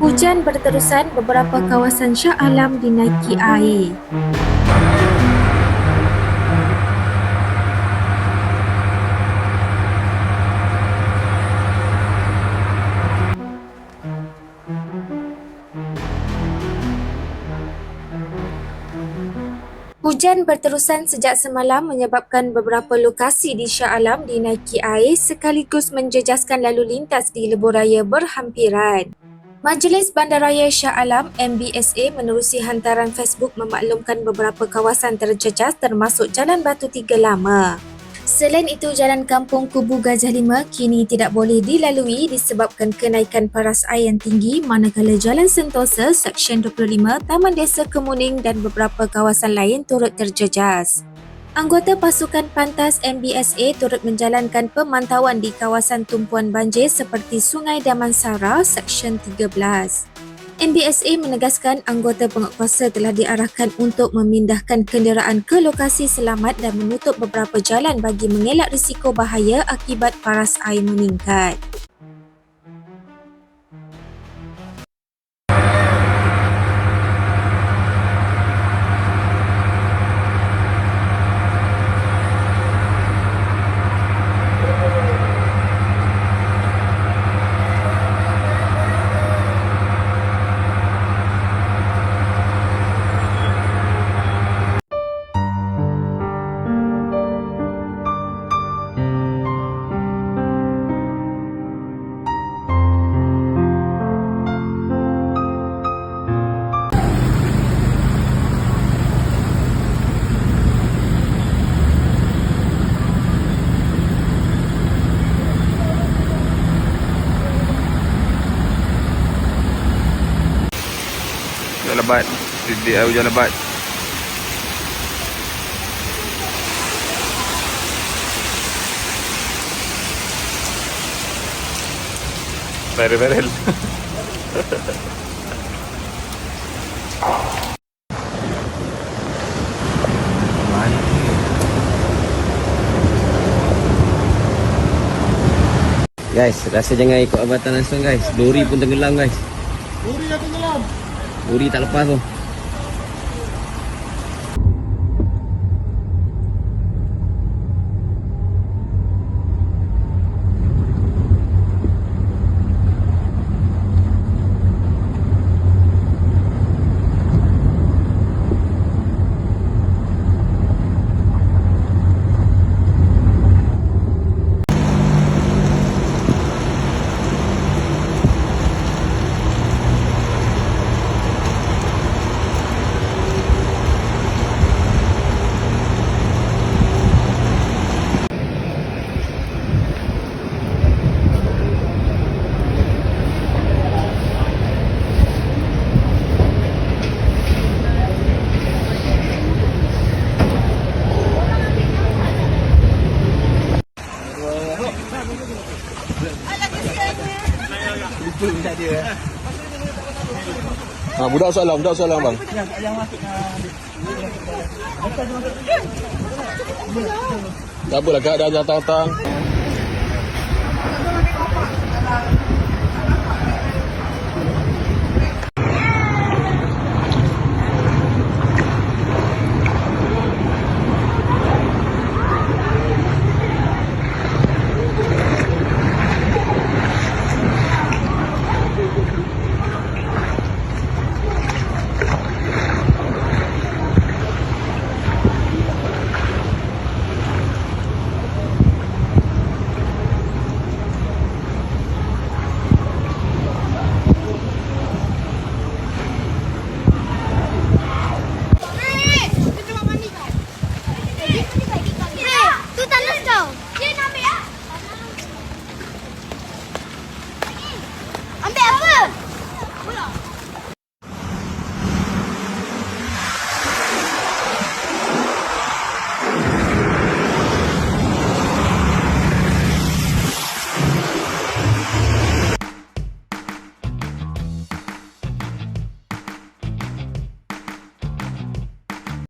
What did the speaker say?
Hujan berterusan beberapa kawasan Shah Alam dinaiki air. Hujan berterusan sejak semalam menyebabkan beberapa lokasi di Shah Alam dinaiki air sekaligus menjejaskan lalu lintas di lebuh raya berhampiran. Majlis Bandaraya Shah Alam MBSA menerusi hantaran Facebook memaklumkan beberapa kawasan terjejas termasuk Jalan Batu Tiga Lama. Selain itu, Jalan Kampung Kubu Gajah Lima kini tidak boleh dilalui disebabkan kenaikan paras air yang tinggi manakala Jalan Sentosa, Seksyen 25, Taman Desa Kemuning dan beberapa kawasan lain turut terjejas. Anggota pasukan pantas MBSA turut menjalankan pemantauan di kawasan tumpuan banjir seperti Sungai Damansara, Seksyen 13. MBSA menegaskan anggota penguatkuasa telah diarahkan untuk memindahkan kenderaan ke lokasi selamat dan menutup beberapa jalan bagi mengelak risiko bahaya akibat paras air meningkat. Lebat Titik air hujan lebat Viral-viral Guys, rasa jangan ikut abatan langsung guys. Lori pun tenggelam guys. Lori dah tenggelam. Lori tak lepas tu. Ha, budak salam, budak salam bang. Tak apalah keadaan datang-datang.